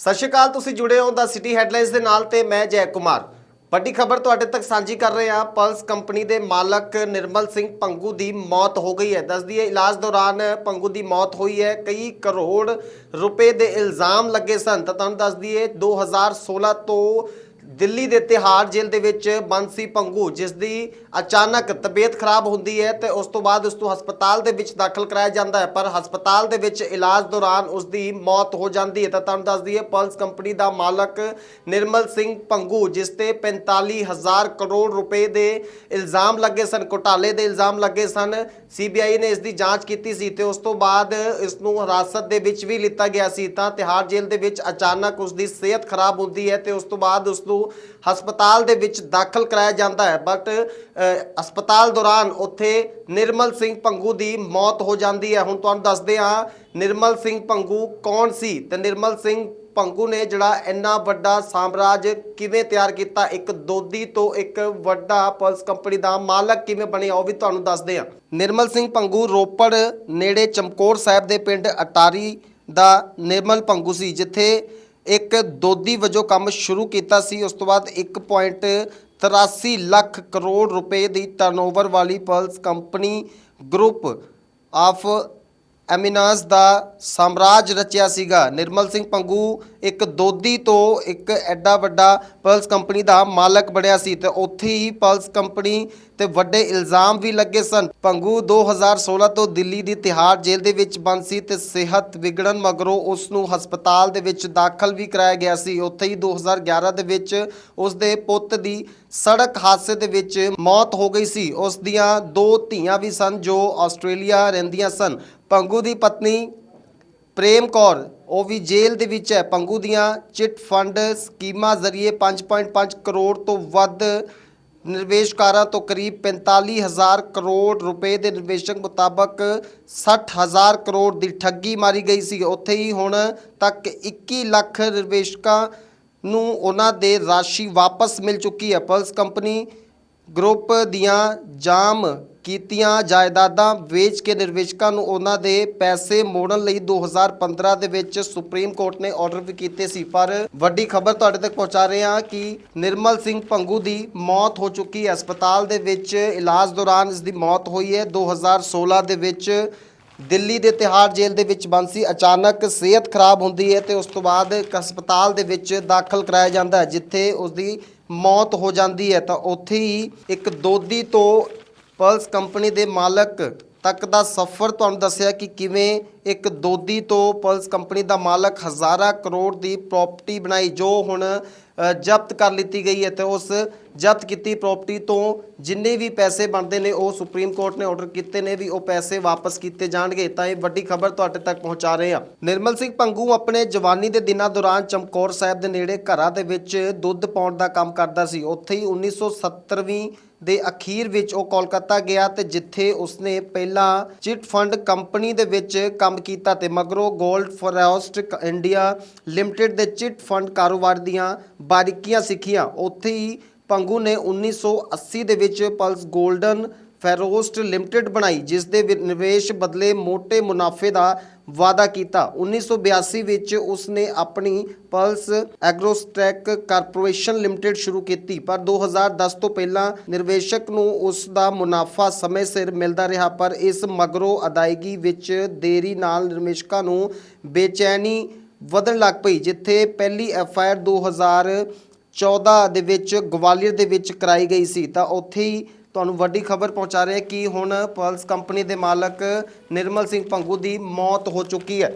ਸਤਿ ਸ਼੍ਰੀ ਅਕਾਲ, ਤੁਸੀਂ ਜੁੜੇ ਹੋ ਦਾ ਸਿਟੀ ਹੈਡਲਾਈਨਸ ਦੇ ਨਾਲ ਤੇ ਮੈਂ ਜੈ ਕੁਮਾਰ। ਵੱਡੀ ਖਬਰ ਤੁਹਾਡੇ ਤੱਕ ਸਾਂਝੀ ਕਰ ਰਹੇ ਹਾਂ ਪਲਸ ਕੰਪਨੀ ਦੇ ਮਾਲਕ ਨਿਰਮਲ ਸਿੰਘ ਪੰਗੂ ਦੀ ਮੌਤ ਹੋ ਗਈ ਹੈ। ਦੱਸਦੀ ਹੈ, ਇਲਾਜ ਦੌਰਾਨ ਪੰਗੂ ਦੀ ਮੌਤ ਹੋਈ ਹੈ, ਕਈ ਕਰੋੜ ਰੁਪਏ ਦੇ ਇਲਜ਼ਾਮ ਲੱਗੇ ਸਨ। ਤਾਂ ਤੁਹਾਨੂੰ ਦੱਸਦੀ ਹੈ 2016 ਤੋਂ ਦਿੱਲੀ ਦੇ ਤਿਹਾੜ ਜੇਲ੍ਹ ਦੇ ਵਿੱਚ ਬੰਸੀ ਪੰਗੂ ਜਿਸ ਦੀ ਅਚਾਨਕ ਤਬੀਅਤ ਖਰਾਬ ਹੁੰਦੀ ਹੈ ਤੇ ਉਸ ਤੋਂ ਬਾਅਦ ਉਸ ਨੂੰ ਹਸਪਤਾਲ ਦੇ ਵਿੱਚ ਦਾਖਲ ਕਰਾਇਆ ਜਾਂਦਾ ਹੈ। ਪਰ ਹਸਪਤਾਲ ਦੇ ਵਿੱਚ ਇਲਾਜ ਦੌਰਾਨ ਉਸ ਦੀ ਮੌਤ ਹੋ ਜਾਂਦੀ ਹੈ ਤਾਂ ਤੁਹਾਨੂੰ ਦੱਸ ਦਈਏ ਪਲਸ ਕੰਪਨੀ ਦਾ ਮਾਲਕ ਨਿਰਮਲ ਸਿੰਘ ਪੰਗੂ, ਜਿਸ ਤੇ 45000 ਕਰੋੜ ਰੁਪਏ ਦੇ ਇਲਜ਼ਾਮ ਲੱਗੇ ਸਨ, ਘੁਟਾਲੇ ਦੇ ਇਲਜ਼ਾਮ ਲੱਗੇ ਸਨ। ਸੀਬੀਆਈ ਨੇ ਇਸ ਦੀ ਜਾਂਚ ਕੀਤੀ ਸੀ ਤੇ ਉਸ ਤੋਂ ਬਾਅਦ ਇਸ ਨੂੰ ਹਿਰਾਸਤ ਦੇ ਵਿੱਚ ਵੀ ਲਿੱਤਾ ਗਿਆ ਸੀ। ਤਾਂ ਤਿਹਾੜ ਜੇਲ੍ਹ ਦੇ ਵਿੱਚ ਅਚਾਨਕ ਉਸ ਦੀ ਸਿਹਤ ਖਰਾਬ ਹੁੰਦੀ ਹੈ ਤੇ ਉਸ ਤੋਂ ਬਾਅਦ ਉਸ ਨੂੰ ਹਸਪਤਾਲ ਦੇ ਵਿੱਚ ਦਾਖਲ ਕਰਾਇਆ ਜਾਂਦਾ ਹੈ। ਬਟ ਹਸਪਤਾਲ ਦੌਰਾਨ ਉੱਥੇ ਨਿਰਮਲ ਸਿੰਘ ਪੰਗੂ ਦੀ ਮੌਤ ਹੋ ਜਾਂਦੀ ਹੈ। ਹੁਣ ਤੁਹਾਨੂੰ ਦੱਸਦੇ ਹਾਂ, ਨਿਰਮਲ ਸਿੰਘ ਪੰਗੂ ਕੌਣ ਸੀ? ਤੇ ਨਿਰਮਲ ਸਿੰਘ ਪੰਗੂ ਨੇ ਜਿਹੜਾ ਇੰਨਾ ਵੱਡਾ ਸਾਮਰਾਜ ਕਿਵੇਂ ਤਿਆਰ ਕੀਤਾ? ਇੱਕ ਦੋਦੀ ਤੋਂ ਇੱਕ ਵੱਡਾ ਪਲਸ ਕੰਪਨੀ ਦਾ ਮਾਲਕ ਕਿਵੇਂ ਬਣਿਆ? ਉਹ ਵੀ ਤੁਹਾਨੂੰ ਦੱਸਦੇ ਹਾਂ। ਨਿਰਮਲ ਸਿੰਘ ਪੰਗੂ ਰੋਪੜ ਨੇੜੇ ਚਮਕੌਰ ਸਾਹਿਬ ਦੇ ਪਿੰਡ ਅਟਾਰੀ ਦਾ ਨਿਰਮਲ ਭੰਗੂ ਸੀ, ਜਿੱਥੇ ਇੱਕ ਦੋਦੀ ਵਜੋਂ ਕੰਮ ਸ਼ੁਰੂ ਕੀਤਾ ਸੀ, ਉਸ ਤੋਂ ਬਾਅਦ 1.83 ਲੱਖ ਕਰੋੜ ਰੁਪਏ ਦੀ ਟਰਨਓਵਰ ਵਾਲੀ ਪਲਸ ਕੰਪਨੀ ਗਰੁੱਪ ਆਫ ਐਮਿਨਾਸ ਦਾ ਸਾਮਰਾਜ ਰਚਿਆ ਸੀਗਾ। ਨਿਰਮਲ ਸਿੰਘ ਪੰਗੂ ਇੱਕ ਦੋਦੀ ਤੋਂ ਇੱਕ ਐਡਾ ਵੱਡਾ ਪਲਸ ਕੰਪਨੀ ਦਾ ਮਾਲਕ ਬਣਿਆ ਸੀ ਤੇ ਉੱਥੇ ਹੀ ਪਲਸ ਕੰਪਨੀ ਤੇ ਵੱਡੇ ਇਲਜ਼ਾਮ ਵੀ ਲੱਗੇ ਸਨ। ਪੰਗੂ 2016 ਤੋਂ ਦਿੱਲੀ ਦੀ ਤਿਹਾੜ ਜੇਲ੍ਹ ਦੇ ਵਿੱਚ ਬੰਦ ਸੀ ਤੇ ਸਿਹਤ ਵਿਗੜਨ ਮਗਰੋਂ ਉਸ ਨੂੰ ਹਸਪਤਾਲ ਦੇ ਵਿੱਚ ਦਾਖਲ ਵੀ ਕਰਾਇਆ ਗਿਆ ਸੀ। ਉੱਥੇ ਹੀ 2011 ਦੇ ਵਿੱਚ ਉਸ ਦੇ ਪੁੱਤ ਦੀ ਸੜਕ ਹਾਦਸੇ ਦੇ ਵਿੱਚ ਮੌਤ ਹੋ ਗਈ ਸੀ। ਉਸ ਦੀਆਂ ਦੋ ਧੀਆਂ ਵੀ ਸਨ ਜੋ ਆਸਟ੍ਰੇਲੀਆ ਰਹਿੰਦੀਆਂ ਸਨ। ਪੰਗੂ ਦੀ ਪਤਨੀ ਪ੍ਰੇਮ ਕੌਰ, ਉਹ ਵੀ ਜੇਲ੍ਹ ਦੇ ਵਿੱਚ ਹੈ। ਪੰਗੂ ਦੀਆਂ ਚਿਟ ਫੰਡ ਸਕੀਮਾਂ ਜ਼ਰੀਏ 5.5 ਕਰੋੜ ਤੋਂ ਵੱਧ ਨਿਵੇਸ਼ਕਾਰਾਂ ਤੋਂ ਕਰੀਬ 45000 ਕਰੋੜ ਰੁਪਏ ਦੇ ਨਿਵੇਸ਼ਕ ਮੁਤਾਬਕ 60000 ਕਰੋੜ ਦੀ ਠੱਗੀ ਮਾਰੀ ਗਈ ਸੀ। ਉੱਥੇ ਹੀ ਹੁਣ ਤੱਕ 21 ਲੱਖ ਨਿਵੇਸ਼ਕਾਂ ਨੂੰ ਉਹਨਾਂ ਦੇ ਰਾਸ਼ੀ ਵਾਪਸ ਮਿਲ ਚੁੱਕੀ ਹੈ। ਪਲਸ ਕੰਪਨੀ ਗਰੁੱਪ ਦੀਆਂ ਜਾਮ ਕੀਤੀਆਂ ਜਾਇਦਾਦਾਂ ਵੇਚ ਕੇ ਨਿਰਵੇਸ਼ਕਾਂ ਨੂੰ ਉਹਨਾਂ ਦੇ ਪੈਸੇ ਮੋੜਨ ਲਈ 2015 ਦੇ ਵਿੱਚ ਸੁਪਰੀਮ ਕੋਰਟ ਨੇ ਆਰਡਰ ਵੀ ਕੀਤੇ ਸੀ। ਪਰ ਵੱਡੀ ਖਬਰ ਤੁਹਾਡੇ ਤੱਕ ਪਹੁੰਚਾ ਰਹੇ ਹਾਂ ਕਿ ਨਿਰਮਲ ਸਿੰਘ ਪੰਗੂ ਦੀ ਮੌਤ ਹੋ ਚੁੱਕੀ ਹੈ। ਹਸਪਤਾਲ ਦੇ ਵਿੱਚ ਇਲਾਜ ਦੌਰਾਨ ਇਸ ਦੀ ਮੌਤ ਹੋਈ ਹੈ। 2016 ਦੇ ਵਿੱਚ ਦਿੱਲੀ ਦੇ ਤਿਹਾੜ ਜੇਲ੍ਹ ਦੇ ਵਿੱਚ ਬੰਦ ਸੀ। ਅਚਾਨਕ ਸਿਹਤ ਖਰਾਬ ਹੁੰਦੀ ਹੈ ਤੇ ਉਸ ਤੋਂ ਬਾਅਦ ਇੱਕ ਹਸਪਤਾਲ ਦੇ ਵਿੱਚ ਦਾਖਲ ਕਰਾਇਆ ਜਾਂਦਾ ਹੈ, ਜਿੱਥੇ ਉਸ ਦੀ ਮੌਤ ਹੋ ਜਾਂਦੀ ਹੈ। ਤਾਂ ਉੱਥੇ ਹੀ ਇੱਕ ਦੋਦੀ ਤੋਂ ਪਲਸ ਕੰਪਨੀ ਦੇ ਮਾਲਕ ਤੱਕ ਦਾ ਸਫ਼ਰ ਤੁਹਾਨੂੰ ਦੱਸਿਆ ਕਿ ਕਿਵੇਂ ਇੱਕ ਦੋਦੀ ਤੋਂ ਪਲਸ ਕੰਪਨੀ ਦਾ ਮਾਲਕ ਹਜ਼ਾਰਾਂ ਕਰੋੜ ਦੀ ਪ੍ਰਾਪਰਟੀ ਬਣਾਈ, ਜੋ ਹੁਣ ਜ਼ਬਤ ਕਰ ਲਿੱਤੀ ਗਈ ਹੈ ਤੇ ਉਸ ਜ਼ਬਤ ਕੀਤੀ ਪ੍ਰਾਪਰਟੀ ਤੋਂ ਜਿੰਨੇ ਵੀ ਪੈਸੇ ਬਣਦੇ ਨੇ, ਉਹ ਸੁਪਰੀਮ ਕੋਰਟ ਨੇ ਆਰਡਰ ਕੀਤੇ ਨੇ ਵੀ ਉਹ ਪੈਸੇ ਵਾਪਸ ਕੀਤੇ ਜਾਣਗੇ। ਤਾਂ ਇਹ ਵੱਡੀ ਖਬਰ ਤੁਹਾਡੇ ਤੱਕ ਪਹੁੰਚਾ ਰਹੇ ਹਾਂ। ਨਿਰਮਲ ਸਿੰਘ ਪੰਗੂ ਆਪਣੇ ਜਵਾਨੀ ਦੇ ਦਿਨਾਂ ਦੌਰਾਨ ਚਮਕੌਰ ਸਾਹਿਬ ਦੇ ਨੇੜੇ ਘਰਾਂ ਦੇ ਵਿੱਚ ਦੁੱਧ ਪਾਉਣ ਦਾ ਕੰਮ ਕਰਦਾ ਸੀ। ਉੱਥੇ ਹੀ 1970ਵੀਂ ਦੇ ਅਖੀਰ ਵਿੱਚ ਉਹ ਕੋਲਕਾਤਾ ਗਿਆ ਤੇ ਜਿੱਥੇ ਉਸਨੇ ਪਹਿਲਾਂ ਚਿਟ ਫੰਡ ਕੰਪਨੀ ਦੇ ਵਿੱਚ ਕੰਮ ਕੀਤਾ ਤੇ ਮਗਰੋਂ 골ਡ ਫੋਰੈਸਟ ਇੰਡੀਆ ਲਿਮਟਿਡ ਦੇ ਚਿਟ ਫੰਡ ਕਾਰੋਬਾਰ ਦੀਆਂ ਬਾਰੀਕੀਆਂ ਸਿੱਖੀਆਂ। ਉੱਥੇ ਹੀ ਪੰਗੂ ਨੇ 1980 ਦੇ ਵਿੱਚ ਪਲਸ 골ਡਨ ਫੈਰੋਸਟ ਲਿਮਟਿਡ ਬਣਾਈ, ਜਿਸ ਦੇ ਵਿ- ਨਿਵੇਸ਼ ਬਦਲੇ ਮੋٹے ਮੁਨਾਫੇ ਦਾ ਵਾਅਦਾ ਕੀਤਾ। 1982 ਵਿੱਚ ਉਸਨੇ ਆਪਣੀ ਪਲਸ ਐਗਰੋਸਟੈਕ ਕਾਰਪੋਰੇਸ਼ਨ ਲਿਮਟਿਡ ਸ਼ੁਰੂ ਕੀਤੀ, ਪਰ 2010 ਤੋਂ ਪਹਿਲਾਂ ਨਿਰਵੇਸ਼ਕ ਨੂੰ ਉਸ ਦਾ ਮੁਨਾਫਾ ਸਮੇਂ ਸਿਰ ਮਿਲਦਾ ਰਿਹਾ, ਪਰ ਇਸ ਮਗਰੋਂ ਅਦਾਇਗੀ ਵਿੱਚ ਦੇਰੀ ਨਾਲ ਨਿਰਵੇਸ਼ਕਾਂ ਨੂੰ ਬੇਚੈਨੀ ਵਧਣ ਲੱਗ ਪਈ, ਜਿੱਥੇ ਪਹਿਲੀ ਐਫ ਆਈ ਆਰ 2014 ਦੇ ਵਿੱਚ ਗਵਾਲੀਅਰ ਦੇ ਵਿੱਚ ਕਰਾਈ ਗਈ ਸੀ, ਤਾਂ ਉੱਥੇ ਹੀ ਤੁਹਾਨੂੰ ਵੱਡੀ ਖਬਰ ਪਹੁੰਚਾ ਰਹੇ ਕਿ ਹੁਣ ਪਲਸ ਕੰਪਨੀ ਦੇ ਮਾਲਕ ਨਿਰਮਲ ਸਿੰਘ ਪੰਗੂ ਦੀ ਮੌਤ ਹੋ ਚੁੱਕੀ ਹੈ।